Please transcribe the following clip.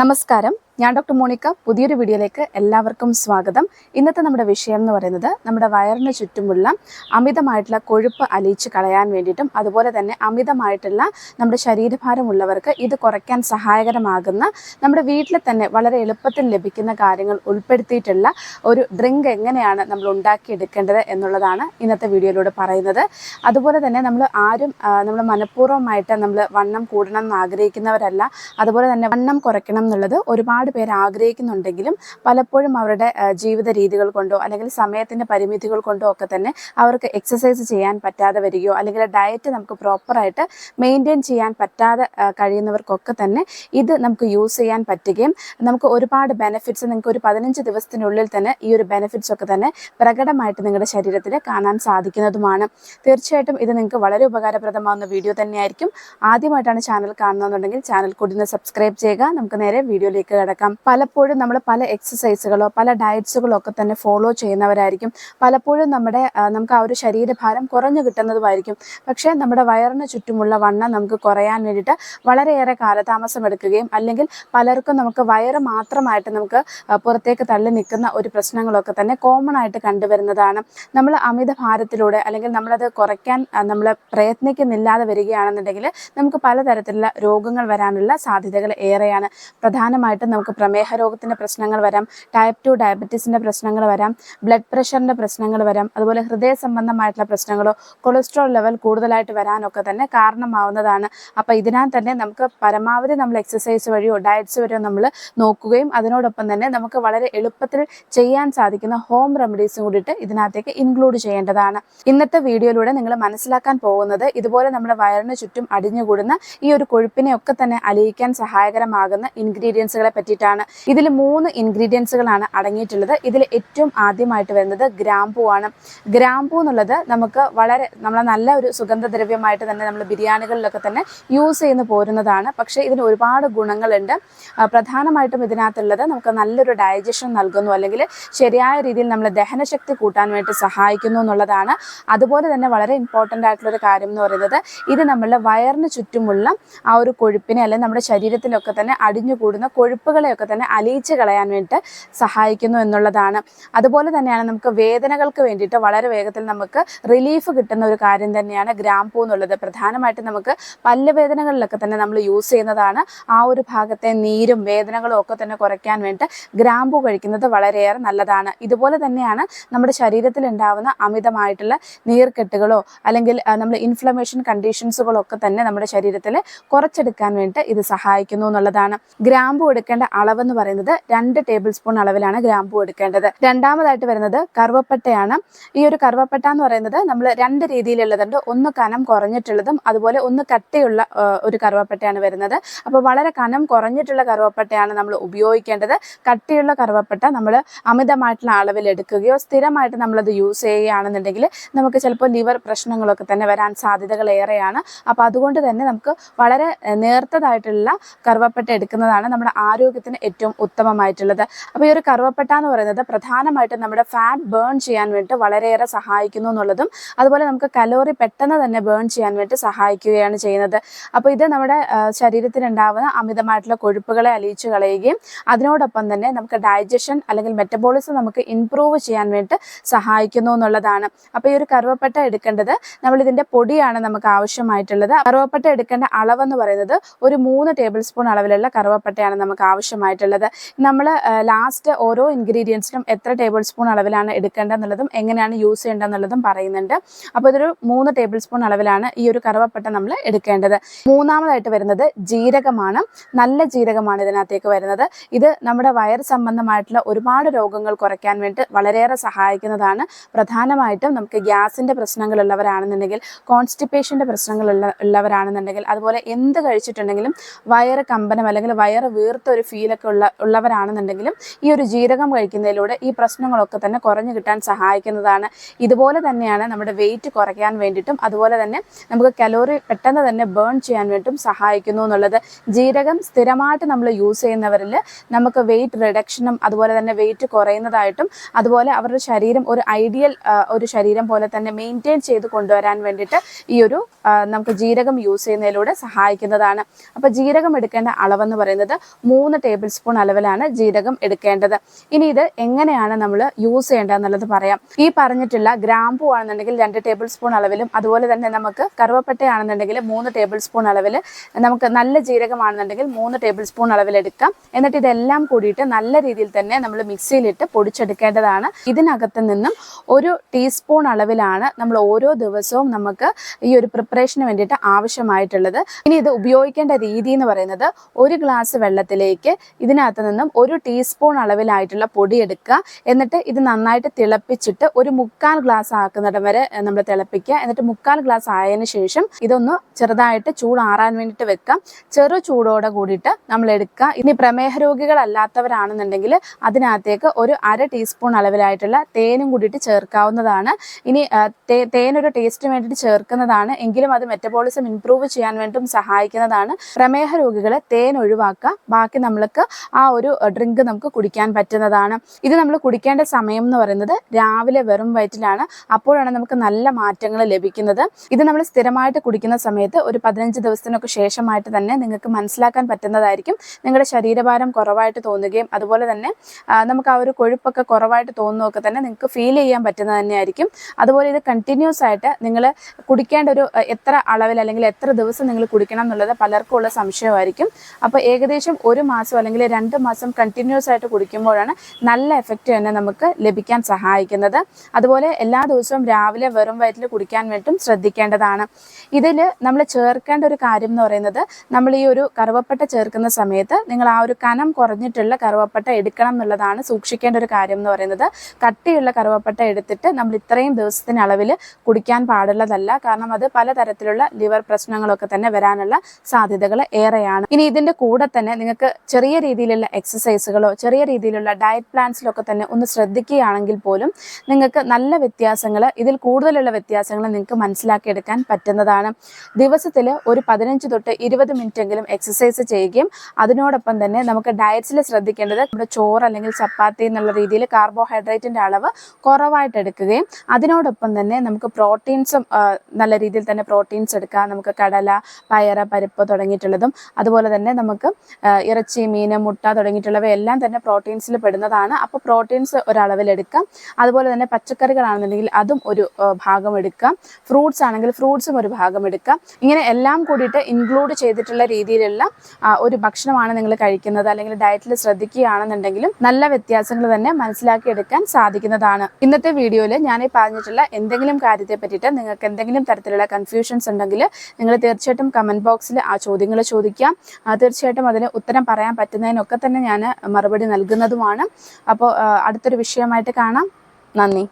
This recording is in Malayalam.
നമസ്കാരം. ഞാൻ ഡോക്ടർ മോണിക്ക. പുതിയൊരു വീഡിയോയിലേക്ക് എല്ലാവർക്കും സ്വാഗതം. ഇന്നത്തെ നമ്മുടെ വിഷയം എന്ന് പറയുന്നത് നമ്മുടെ വയറിന് ചുറ്റുമുള്ള അമിതമായിട്ടുള്ള കൊഴുപ്പ് അലിയിച്ച് കളയാൻ വേണ്ടിയിട്ടും അതുപോലെ തന്നെ അമിതമായിട്ടുള്ള നമ്മുടെ ശരീരഭാരമുള്ളവർക്ക് ഇത് കുറയ്ക്കാൻ സഹായകരമാകുന്ന നമ്മുടെ വീട്ടിൽ തന്നെ വളരെ എളുപ്പത്തിൽ ലഭിക്കുന്ന കാര്യങ്ങൾ ഉൾപ്പെടുത്തിയിട്ടുള്ള ഒരു ഡ്രിങ്ക് എങ്ങനെയാണ് നമ്മൾ ഉണ്ടാക്കിയെടുക്കേണ്ടത് എന്നുള്ളതാണ് ഇന്നത്തെ വീഡിയോയിലൂടെ പറയുന്നത്. അതുപോലെ തന്നെ നമ്മൾ ആരും നമ്മൾ മനഃപൂർവമായിട്ട് നമ്മൾ വണ്ണം കൂടണം എന്ന് ആഗ്രഹിക്കുന്നവരല്ല. അതുപോലെ തന്നെ വണ്ണം കുറയ്ക്കണം എന്നുള്ളത് ഒരുപാട് പേര് ആഗ്രഹിക്കുന്നുണ്ടെങ്കിലും പലപ്പോഴും അവരുടെ ജീവിത രീതികൾ കൊണ്ടോ അല്ലെങ്കിൽ സമയത്തിന്റെ പരിമിതികൾ കൊണ്ടോ ഒക്കെ തന്നെ അവർക്ക് എക്സസൈസ് ചെയ്യാൻ പറ്റാതെ വരികയോ അല്ലെങ്കിൽ ഡയറ്റ് നമുക്ക് പ്രോപ്പറായിട്ട് മെയിന്റെയിൻ ചെയ്യാൻ പറ്റാതെ കഴിയുന്നവർക്കൊക്കെ തന്നെ ഇത് നമുക്ക് യൂസ് ചെയ്യാൻ പറ്റുകയും നമുക്ക് ഒരുപാട് ബെനിഫിറ്റ്സ് നിങ്ങൾക്ക് ഒരു പതിനഞ്ച് ദിവസത്തിനുള്ളിൽ തന്നെ ഈ ഒരു ബെനിഫിറ്റ്സ് ഒക്കെ തന്നെ പ്രകടമായിട്ട് നിങ്ങളുടെ ശരീരത്തിൽ കാണാൻ സാധിക്കുന്നതുമാണ്. തീർച്ചയായിട്ടും ഇത് നിങ്ങൾക്ക് വളരെ ഉപകാരപ്രദമാവുന്ന വീഡിയോ തന്നെയായിരിക്കും. ആദ്യമായിട്ടാണ് ചാനൽ കാണുന്നതെന്നുണ്ടെങ്കിൽ ചാനൽ കൂടി ഒന്ന് സബ്സ്ക്രൈബ് ചെയ്യുക. നമുക്ക് നേരെ വീഡിയോയിലേക്ക് കിടക്കാം. പലപ്പോഴും നമ്മൾ പല എക്സസൈസുകളോ പല ഡയറ്റ്സുകളോ ഒക്കെ തന്നെ ഫോളോ ചെയ്യുന്നവരായിരിക്കും. പലപ്പോഴും നമ്മുടെ നമുക്ക് ആ ഒരു ശരീരഭാരം കുറഞ്ഞു കിട്ടുന്നതുമായിരിക്കും. പക്ഷേ നമ്മുടെ വയറിന് ചുറ്റുമുള്ള വണ്ണം നമുക്ക് കുറയാൻ വേണ്ടിയിട്ട് വളരെയേറെ കാലതാമസം എടുക്കുകയും അല്ലെങ്കിൽ പലർക്കും നമുക്ക് വയറ് മാത്രമായിട്ട് നമുക്ക് പുറത്തേക്ക് തള്ളി നിൽക്കുന്ന ഒരു പ്രശ്നങ്ങളൊക്കെ തന്നെ കോമൺ ആയിട്ട് കണ്ടുവരുന്നതാണ്. നമ്മൾ അമിത ഭാരത്തിലൂടെ അല്ലെങ്കിൽ നമ്മളത് കുറയ്ക്കാൻ നമ്മൾ പ്രയത്നിക്കുന്നില്ലാതെ വരികയാണെന്നുണ്ടെങ്കിൽ നമുക്ക് പലതരത്തിലുള്ള രോഗങ്ങൾ വരാനുള്ള സാധ്യതകൾ ഏറെയാണ്. പ്രധാനമായിട്ടും നമുക്ക് പ്രമേഹ രോഗത്തിന്റെ പ്രശ്നങ്ങൾ വരാം ടൈപ്പ് ടു ഡയബറ്റീസിന്റെ പ്രശ്നങ്ങൾ വരാം ബ്ലഡ് പ്രഷറിന്റെ പ്രശ്നങ്ങൾ വരാം അതുപോലെ ഹൃദയ സംബന്ധമായിട്ടുള്ള പ്രശ്നങ്ങളോ കൊളസ്ട്രോൾ ലെവൽ കൂടുതലായിട്ട് വരാനൊക്കെ തന്നെ കാരണമാവുന്നതാണ്. അപ്പോൾ ഇതിനാൽ തന്നെ നമുക്ക് പരമാവധി നമ്മൾ എക്സസൈസ് വഴിയോ ഡയറ്റ്സ് വഴിയോ നമ്മൾ നോക്കുകയും അതിനോടൊപ്പം തന്നെ നമുക്ക് വളരെ എളുപ്പത്തിൽ ചെയ്യാൻ സാധിക്കുന്ന ഹോം റെമഡീസും കൂടിയിട്ട് ഇതിനകത്തേക്ക് ഇൻക്ലൂഡ് ചെയ്യേണ്ടതാണ്. ഇന്നത്തെ വീഡിയോയിലൂടെ നിങ്ങൾ മനസ്സിലാക്കാൻ പോകുന്നത് ഇതുപോലെ നമ്മുടെ വയറിന് ചുറ്റും അടിഞ്ഞുകൂടുന്ന ഈ ഒരു കൊഴുപ്പിനെ ഒക്കെ തന്നെ അലിയിക്കാൻ സഹായകരമാകുന്ന ഇൻഗ്രീഡിയൻസുകളെ പറ്റിയിട്ടാണ് ഇതിൽ മൂന്ന് ഇൻഗ്രീഡിയൻസുകളാണ് അടങ്ങിയിട്ടുള്ളത്. ഇതിൽ ഏറ്റവും ആദ്യമായിട്ട് വരുന്നത് ഗ്രാമ്പൂ ആണ്. ഗ്രാമ്പൂ എന്നുള്ളത് നമുക്ക് വളരെ നമ്മളെ നല്ല ഒരു സുഗന്ധദ്രവ്യമായിട്ട് തന്നെ നമ്മൾ ബിരിയാണികളിലൊക്കെ തന്നെ യൂസ് ചെയ്യുന്ന പോരുന്നതാണ്. പക്ഷേ ഇതിന് ഒരുപാട് ഗുണങ്ങളുണ്ട്. പ്രധാനമായിട്ടും ഇതിനകത്തുള്ളത് നമുക്ക് നല്ലൊരു ഡയജഷൻ നൽകുന്നു. അല്ലെങ്കിൽ ശരിയായ രീതിയിൽ നമ്മളെ ദഹനശക്തി കൂട്ടാൻ വേണ്ടി സഹായിക്കുന്നു എന്നുള്ളതാണ്. അതുപോലെ തന്നെ വളരെ ഇമ്പോർട്ടന്റ് ആയിട്ടുള്ള ഒരു കാര്യം എന്ന് പറയുന്നത് ഇത് നമ്മളുടെ വയറിന് ചുറ്റുമുള്ള ആ ഒരു കൊഴുപ്പിനെ അല്ലെങ്കിൽ നമ്മുടെ ശരീരത്തിലൊക്കെ തന്നെ അടിഞ്ഞുകൂടുന്ന കൊഴുപ്പുകളെയൊക്കെ തന്നെ അലിയിച്ച് കളയാൻ വേണ്ടിയിട്ട് സഹായിക്കുന്നു എന്നുള്ളതാണ്. അതുപോലെ തന്നെയാണ് നമുക്ക് വേദനകൾക്ക് വേണ്ടിയിട്ട് വളരെ വേഗത്തിൽ നമുക്ക് റിലീഫ് കിട്ടുന്ന ഒരു കാര്യം തന്നെയാണ് ഗ്രാമ്പൂ എന്നുള്ളത്. പ്രധാനമായിട്ടും നമുക്ക് പല്ല് പല്ലുവേദനകളിലൊക്കെ തന്നെ നമ്മൾ യൂസ് ചെയ്യുന്നതാണ്. ആ ഒരു ഭാഗത്തെ നീരും വേദനകളും ഒക്കെ തന്നെ കുറയ്ക്കാൻ വേണ്ടി ഗ്രാമ്പൂ കഴിക്കുന്നത് വളരെയേറെ നല്ലതാണ്. ഇതുപോലെ തന്നെയാണ് നമ്മുടെ ശരീരത്തിൽ ഉണ്ടാവുന്ന അമിതമായിട്ടുള്ള നീർക്കെട്ടുകളോ അല്ലെങ്കിൽ നമ്മൾ ഇൻഫ്ലമേഷൻ കണ്ടീഷൻസുകളോ ഒക്കെ തന്നെ നമ്മുടെ ശരീരത്തിൽ കുറച്ചെടുക്കാൻ വേണ്ടി ഇത് സഹായിക്കുന്നു എന്നുള്ളതാണ്. ഗ്രാമ്പു എടുക്കേണ്ട അളവെന്ന് പറയുന്നത് രണ്ട് ടേബിൾ സ്പൂൺ അളവിലാണ് ഗ്രാമ്പൂ എടുക്കേണ്ടത്. രണ്ടാമതായിട്ട് വരുന്നത് കറുവപ്പട്ടയാണ്. ഈ ഒരു കറുവപ്പട്ട എന്ന് പറയുന്നത് നമ്മൾ രണ്ട് രീതിയിലുള്ളതുണ്ട്. ഒന്ന് കനം കുറഞ്ഞിട്ടുള്ളതും അതുപോലെ ഒന്ന് കട്ടിയുള്ള ഒരു കറുവപ്പട്ടയാണ് വരുന്നത്. അപ്പോൾ വളരെ കനം കുറഞ്ഞിട്ടുള്ള കറുവപ്പട്ടയാണ് നമ്മൾ ഉപയോഗിക്കേണ്ടത്. കട്ടിയുള്ള കറുവപ്പട്ട നമ്മൾ അമിതമായിട്ടുള്ള അളവിൽ എടുക്കുകയോ സ്ഥിരമായിട്ട് നമ്മളത് യൂസ് ചെയ്യുകയാണെന്നുണ്ടെങ്കിൽ നമുക്ക് ചിലപ്പോൾ ലിവർ പ്രശ്നങ്ങളൊക്കെ തന്നെ വരാൻ സാധ്യതകൾ ഏറെയാണ്. അപ്പോൾ അതുകൊണ്ട് തന്നെ നമുക്ക് വളരെ നേർത്തതായിട്ടുള്ള കറുവപ്പട്ട എടുക്കുന്നതാണ് നമ്മുടെ ആരോഗ്യത്തിന് ഏറ്റവും ഉത്തമമായിട്ടുള്ളത്. അപ്പോൾ ഈ ഒരു കറുവപ്പട്ട എന്ന് പറയുന്നത് പ്രധാനമായിട്ടും നമ്മുടെ ഫാറ്റ് ബേൺ ചെയ്യാൻ വേണ്ടി വളരെയേറെ സഹായിക്കുന്നു എന്നുള്ളതും അതുപോലെ നമുക്ക് കലോറി പെട്ടെന്ന് തന്നെ ബേൺ ചെയ്യാൻ വേണ്ടി സഹായിക്കുകയാണ് ചെയ്യുന്നത്. അപ്പോൾ ഇത് നമ്മുടെ ശരീരത്തിനുണ്ടാവുന്ന അമിതമായിട്ടുള്ള കൊഴുപ്പുകളെ അലിയിച്ചു കളയുകയും അതിനോടൊപ്പം തന്നെ നമുക്ക് ഡൈജഷൻ അല്ലെങ്കിൽ മെറ്റബോളിസം നമുക്ക് ഇംപ്രൂവ് ചെയ്യാൻ വേണ്ടി സഹായിക്കുന്നു എന്നുള്ളതാണ്. അപ്പോൾ ഈ ഒരു കറുവപ്പട്ട എടുക്കേണ്ടത് നമ്മൾ ഇതിന്റെ പൊടിയാണ് നമുക്ക് ആവശ്യമായിട്ടുള്ളത്. കറുവപ്പട്ട എടുക്കേണ്ട അളവെന്ന് പറയുന്നത് ഒരു മൂന്ന് ടേബിൾ സ്പൂൺ അളവിലുള്ള കറുവപ്പട്ടയാണ് നമുക്ക് ആവശ്യമായിട്ടുള്ളത്. നമ്മൾ ലാസ്റ്റ് ഓരോ ഇൻഗ്രീഡിയൻസിനും എത്ര ടേബിൾ സ്പൂൺ അളവിലാണ് എടുക്കേണ്ടതെന്നുള്ളതും എങ്ങനെയാണ് യൂസ് ചെയ്യേണ്ടതെന്നുള്ളതും പറയുന്നുണ്ട്. അപ്പോൾ ഇതൊരു മൂന്ന് ടേബിൾ സ്പൂൺ അളവിലാണ് ഈ ഒരു കറുവപ്പട്ട നമ്മൾ എടുക്കേണ്ടത്. മൂന്നാമതായിട്ട് വരുന്നത് ജീരകമാണ്. നല്ല ജീരകമാണ് ഇതിനകത്തേക്ക് വരുന്നത്. ഇത് നമ്മുടെ വയർ സംബന്ധമായിട്ടുള്ള ഒരുപാട് രോഗങ്ങൾ കുറയ്ക്കാൻ വേണ്ടി വളരെയേറെ സഹായിക്കുന്നതാണ്. പ്രധാനമായിട്ടും നമുക്ക് ഗ്യാസിന്റെ പ്രശ്നങ്ങളുള്ളവരാണെന്നുണ്ടെങ്കിൽ കോൺസ്റ്റിപ്പേഷന്റെ പ്രശ്നങ്ങളുള്ള ഉള്ളവരാണെന്നുണ്ടെങ്കിൽ അതുപോലെ എന്ത് കഴിച്ചിട്ടുണ്ടെങ്കിലും വയറ് കമ്പനം അല്ലെങ്കിൽ വയറ് വീർത്ത ഒരു ഫീലൊക്കെ ഉള്ള ഉള്ളവരാണെന്നുണ്ടെങ്കിലും ഈ ഒരു ജീരകം കഴിക്കുന്നതിലൂടെ ഈ പ്രശ്നങ്ങളൊക്കെ തന്നെ കുറഞ്ഞു കിട്ടാൻ സഹായിക്കുന്നതാണ്. ഇതുപോലെ തന്നെയാണ് നമ്മുടെ വെയിറ്റ് കുറയ്ക്കാൻ വേണ്ടിയിട്ടും അതുപോലെ തന്നെ നമുക്ക് കലോറി പെട്ടെന്ന് തന്നെ ബേൺ ചെയ്യാൻ വേണ്ടിയിട്ടും സഹായിക്കുന്നു എന്നുള്ളത്. ജീരകം സ്ഥിരമായിട്ട് നമ്മൾ യൂസ് ചെയ്യുന്നവരിൽ നമുക്ക് വെയിറ്റ് റിഡക്ഷനും അതുപോലെ തന്നെ വെയിറ്റ് കുറയുന്നതായിട്ടും അതുപോലെ അവരുടെ ശരീരം ഒരു ഐഡിയൽ ഒരു ശരീരം പോലെ തന്നെ മെയിന്റെയിൻ ചെയ്ത് കൊണ്ടുവരാൻ വേണ്ടിയിട്ട് ഈ ഒരു നമുക്ക് ജീരകം യൂസ് ചെയ്യുന്നതിലൂടെ സഹായിക്കുന്നതാണ്. അപ്പോൾ ജീരകം എടുക്കേണ്ട അളവെന്ന് പറയുന്നത് മൂന്ന് ടേബിൾ സ്പൂൺ അളവിലാണ് ജീരകം എടുക്കേണ്ടത്. ഇനി ഇത് എങ്ങനെയാണ് നമ്മൾ യൂസ് ചെയ്യേണ്ടത് എന്നുള്ളത് പറയാം. ഈ പറഞ്ഞിട്ടുള്ള ഗ്രാമ്പു ആണെന്നുണ്ടെങ്കിൽ രണ്ട് ടേബിൾ സ്പൂൺ അളവിലും അതുപോലെ തന്നെ നമുക്ക് കറുവപ്പട്ടയാണെന്നുണ്ടെങ്കിൽ മൂന്ന് ടേബിൾ സ്പൂൺ അളവിൽ നമുക്ക് നല്ല ജീരകമാണെന്നുണ്ടെങ്കിൽ മൂന്ന് ടേബിൾ സ്പൂൺ അളവിൽ എടുക്കാം. എന്നിട്ട് ഇതെല്ലാം കൂടിയിട്ട് നല്ല രീതിയിൽ തന്നെ നമ്മൾ മിക്സിയിലിട്ട് പൊടിച്ചെടുക്കേണ്ടതാണ്. ഇതിനകത്ത് നിന്നും ഒരു ടീസ്പൂൺ അളവിലാണ് നമ്മൾ ഓരോ ദിവസവും നമുക്ക് ഈ ഒരു പ്രിപ്പറേഷന് വേണ്ടിയിട്ട് ആവശ്യമായിട്ടുള്ളത്. ഇനി ഇത് ഉപയോഗിക്കേണ്ട രീതി എന്ന് പറയുന്നത് ഒരു ഗ്ലാസ് വെള്ളത്തിലേക്ക് ഇതിനകത്ത് നിന്നും ഒരു ടീസ്പൂൺ അളവിലായിട്ടുള്ള പൊടി എടുക്കുക. എന്നിട്ട് ഇത് നന്നായിട്ട് തിളപ്പിച്ചിട്ട് ഒരു മുക്കാൽ ഗ്ലാസ് ആക്കുന്നിടം വരെ നമ്മൾ തിളപ്പിക്കുക. എന്നിട്ട് മുക്കാൽ ഗ്ലാസ് ആയതിനു ശേഷം ഇതൊന്ന് ചെറുതായിട്ട് ചൂടാറാൻ വേണ്ടിയിട്ട് വെക്കാം. ചെറു ചൂടോടെ കൂടിയിട്ട് നമ്മൾ എടുക്കുക. ഇനി പ്രമേഹ രോഗികളല്ലാത്തവരാണെന്നുണ്ടെങ്കിൽ അതിനകത്തേക്ക് ഒരു അര ടീസ്പൂൺ അളവിലായിട്ടുള്ള തേനും കൂടിയിട്ട് ചേർക്കാവുന്നതാണ്. ഇനി തേനൊരു ടേസ്റ്റിന് വേണ്ടിയിട്ട് ചേർക്കുന്നതാണ്. എങ്കിലും അത് മെറ്റബോളിസം ഇംപ്രൂവ് ചെയ്യാൻ വേണ്ടിയും സഹായിക്കുന്നതാണ്. പ്രമേഹ രോഗികളെ തേൻ ഒഴിവാക്കുക. ബാക്കി നമ്മൾക്ക് ആ ഒരു ഡ്രിങ്ക് നമുക്ക് കുടിക്കാൻ പറ്റുന്നതാണ്. ഇത് നമ്മൾ കുടിക്കേണ്ട സമയം എന്ന് പറയുന്നത് രാവിലെ വെറും വയറ്റിലാണ്. അപ്പോഴാണ് നമുക്ക് നല്ല മാറ്റങ്ങൾ ലഭിക്കുന്നത്. ഇത് നമ്മൾ സ്ഥിരമായിട്ട് കുടിക്കുന്ന സമയത്ത് ഒരു പതിനഞ്ച് ദിവസത്തിനൊക്കെ ശേഷമായിട്ട് തന്നെ നിങ്ങൾക്ക് മനസ്സിലാക്കാൻ പറ്റുന്നതായിരിക്കും. നിങ്ങളുടെ ശരീരഭാരം കുറവായിട്ട് തോന്നുകയും അതുപോലെ തന്നെ നമുക്ക് ആ ഒരു കൊഴുപ്പൊക്കെ കുറവായിട്ട് തോന്നുകയൊക്കെ തന്നെ നിങ്ങൾക്ക് ഫീൽ ചെയ്യാൻ പറ്റുന്നത് തന്നെയായിരിക്കും. അതുപോലെ ഇത് കണ്ടിന്യൂസ് ആയിട്ട് നിങ്ങൾ കുടിക്കേണ്ട ഒരു എത്ര അളവിൽ അല്ലെങ്കിൽ എത്ര ദിവസം നിങ്ങൾ കുടിക്കണം എന്നുള്ളത് പലർക്കും ഉള്ള സംശയമായിരിക്കും. അപ്പോൾ ഏകദേശം ഒരു മാസം അല്ലെങ്കിൽ രണ്ട് മാസം കണ്ടിന്യൂസ് ആയിട്ട് കുടിക്കുമ്പോഴാണ് നല്ല എഫക്റ്റ് തന്നെ നമുക്ക് ലഭിക്കാൻ സഹായിക്കുന്നത്. അതുപോലെ എല്ലാ ദിവസവും രാവിലെ വെറും വയറ്റിൽ കുടിക്കാൻ വേണ്ടിയിട്ടും ശ്രദ്ധിക്കേണ്ടതാണ്. ഇതിൽ നമ്മൾ ചേർക്കേണ്ട ഒരു കാര്യം എന്ന് പറയുന്നത് നമ്മൾ ഈ ഒരു കറുവപ്പട്ട ചേർക്കുന്ന സമയത്ത് നിങ്ങൾ ആ ഒരു കനം കുറഞ്ഞിട്ടുള്ള കറുവപ്പട്ട എടുക്കണം എന്നുള്ളതാണ് സൂക്ഷിക്കേണ്ട ഒരു കാര്യം എന്ന് പറയുന്നത്. കട്ടിയുള്ള കറുവപ്പട്ട എടുത്തിട്ട് നമ്മൾ ഇത്രയും ദിവസത്തിന് അളവിൽ കുടിക്കാൻ പാടുള്ളതല്ല. കാരണം അത് പലതരത്തിലുള്ള ലിവർ പ്രശ്നങ്ങളൊക്കെ തന്നെ വരാനുള്ള സാധ്യതകൾ ഏറെയാണ്. ഇനി ഇതിന്റെ കൂടെ തന്നെ നിങ്ങൾക്ക് ചെറിയ രീതിയിലുള്ള എക്സസൈസുകളോ ചെറിയ രീതിയിലുള്ള ഡയറ്റ് പ്ലാൻസിലൊക്കെ തന്നെ ഒന്ന് ശ്രദ്ധിക്കുകയാണെങ്കിൽ പോലും നിങ്ങൾക്ക് നല്ല വ്യത്യാസങ്ങൾ ഇതിൽ കൂടുതലുള്ള വ്യത്യാസങ്ങൾ നിങ്ങൾക്ക് മനസ്സിലാക്കിയെടുക്കാൻ പറ്റുന്നതാണ്. ദിവസത്തിൽ ഒരു പതിനഞ്ച് തൊട്ട് ഇരുപത് എങ്കിലും എക്സസൈസ് ചെയ്യുകയും അതിനോടൊപ്പം തന്നെ നമുക്ക് ഡയറ്റ്സിൽ ശ്രദ്ധിക്കേണ്ടത് നമ്മുടെ ചോറ് അല്ലെങ്കിൽ ചപ്പാത്തി എന്നുള്ള രീതിയിൽ കാർബോഹൈഡ്രേറ്റിന്റെ അളവ് കുറവായിട്ട് എടുക്കുകയും അതിനോടൊപ്പം തന്നെ നമുക്ക് പ്രോട്ടീൻസും നല്ല രീതിയിൽ തന്നെ പ്രോട്ടീൻസ് എടുക്കാം. നമുക്ക് കടല പയറ് പരിപ്പ് തുടങ്ങിയിട്ടുള്ളതും. അതുപോലെ തന്നെ നമുക്ക് ഇറച്ചി മീൻ മുട്ട തുടങ്ങിയിട്ടുള്ളവയെല്ലാം തന്നെ പ്രോട്ടീൻസിൽ പെടുന്നതാണ്. അപ്പോൾ പ്രോട്ടീൻസ് ഒരളവിൽ എടുക്കാം അതുപോലെ തന്നെ പച്ചക്കറികളാണെന്നുണ്ടെങ്കിൽ അതും ഒരു ഭാഗം എടുക്കാം. ഫ്രൂട്ട്സ് ആണെങ്കിൽ ഫ്രൂട്ട്സും ഒരു ഭാഗം എടുക്കാം. ഇങ്ങനെ എല്ലാം കൂടിയിട്ട് ഇൻക്ലൂഡ് ചെയ്തിട്ടുള്ള രീതിയിലുള്ള ഒരു ഭക്ഷണമാണ് നിങ്ങൾ കഴിക്കുന്നത്. അല്ലെങ്കിൽ ഡയറ്റിൽ ശ്രദ്ധിക്കുകയാണെന്നുണ്ടെങ്കിലും നല്ല വ്യത്യാസങ്ങൾ തന്നെ മനസ്സിലാക്കിയെടുക്കാൻ സാധിക്കുന്നതാണ്. ഇന്നത്തെ വീഡിയോയിൽ ഞാൻ ഈ പറഞ്ഞിട്ടുള്ള എന്തെങ്കിലും കാര്യത്തെ പറ്റിയിട്ട് നിങ്ങൾക്ക് എന്തെങ്കിലും തരത്തിലുള്ള കൺഫ്യൂഷൻസ് ഉണ്ടെങ്കിൽ നിങ്ങൾ തീർച്ചയായിട്ടും കമന്റ് ബോക്സിൽ ആ ചോദ്യങ്ങൾ ചോദിക്കാം. തീർച്ചയായിട്ടും അതിന് ഉത്തരം പറയാൻ പറ്റുന്നതിനൊക്കെ തന്നെ ഞാൻ മറുപടി നൽകുന്നതുമാണ്. അപ്പോൾ അടുത്തൊരു വിഷയമായിട്ട് കാണാം. നന്ദി.